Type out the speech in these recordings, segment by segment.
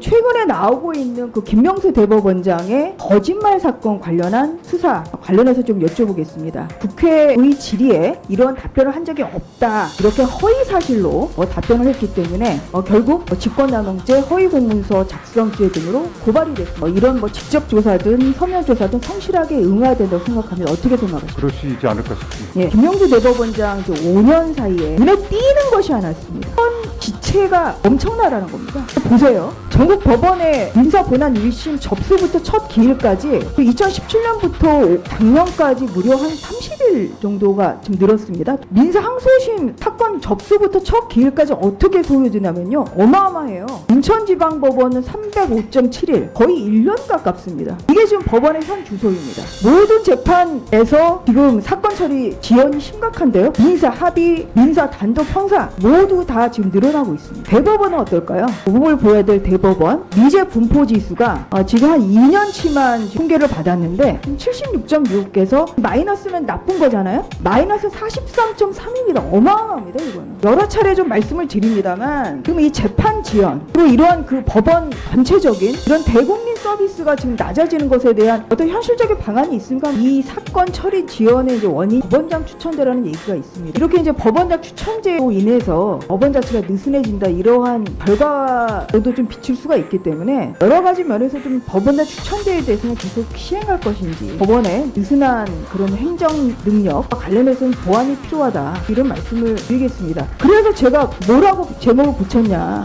최근에 나오고 있는 그 김명수 대법원장의 거짓말 사건 관련한 수사 관련해서 좀 여쭤보겠습니다. 국회의 질의에 이런 답변을 한 적이 없다. 이렇게 허위 사실로 어, 답변을 했기 때문에 어, 결국 어, 직권남용죄, 허위 공문서 작성죄 등으로 고발이 됐습니다. 어, 이런 뭐 직접 조사든 서면 조사든 성실하게 응해야 된다고 생각합니다. 어떻게 생각하십니까? 그러시지 않을까 싶습니다. 예, 김영주 대법원장 이제 5년 사이에 눈에 띄는 것이 하나 있습니다. 현 지체가 엄청나라는 겁니다. 보세요. 전국 법원의 민사 본안 1심 접수부터 첫 기일까지 2017년부터 작년까지 무려 한 30 일 정도가 지금 늘었습니다. 민사 항소심 사건 접수부터 첫 기일까지 어떻게 소요되냐면요. 어마어마해요. 인천지방법원은 305.7일, 거의 1년 가깝습니다. 이게 지금 법원의 현 주소입니다. 모든 재판에서 지금 사건 처리 지연이 심각한데요. 민사 합의, 민사 단독 형사 모두 다 지금 늘어나고 있습니다. 대법원은 어떨까요? 도움을 보여야 될 대법원 미제 분포 지수가 어, 지금 한 2년치만 통계를 받았는데 76.6에서 마이너스는 나쁜 거잖아요. 마이너스 43.3입니다. 어마어마합니다. 이거는 여러 차례 좀 말씀을 드립니다만 지금 이 재판 지연 그리고 이러한 그 법원 전체적인 이런 대국민 서비스가 지금 낮아지는 것에 대한 어떤 현실적인 방안이 있습니까? 이 사건 처리 지연의 이제 원인 법원장 추천제라는 얘기가 있습니다. 이렇게 이제 법원장 추천제로 인해서 법원 자체가 느슨해진다 이러한 결과로도 좀 비칠 수가 있기 때문에 여러 가지 면에서 좀 법원장 추천제에 대해서는 계속 시행할 것인지 법원의 느슨한 그런 행정 능력과 관련해서는 보완이 필요하다 이런 말씀을 드리겠습니다. 그래서 제가 뭐라고 제목을 붙였냐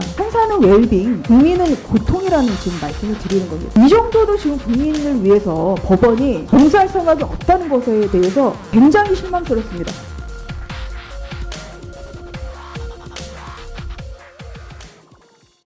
판사는 웰빙 국민은 고통이라는 지금 말씀을 드리는 겁니다. 이 정도도 지금 국민을 위해서 법원이 봉사할 생각이 없다는 것에 대해서 굉장히 실망스럽습니다.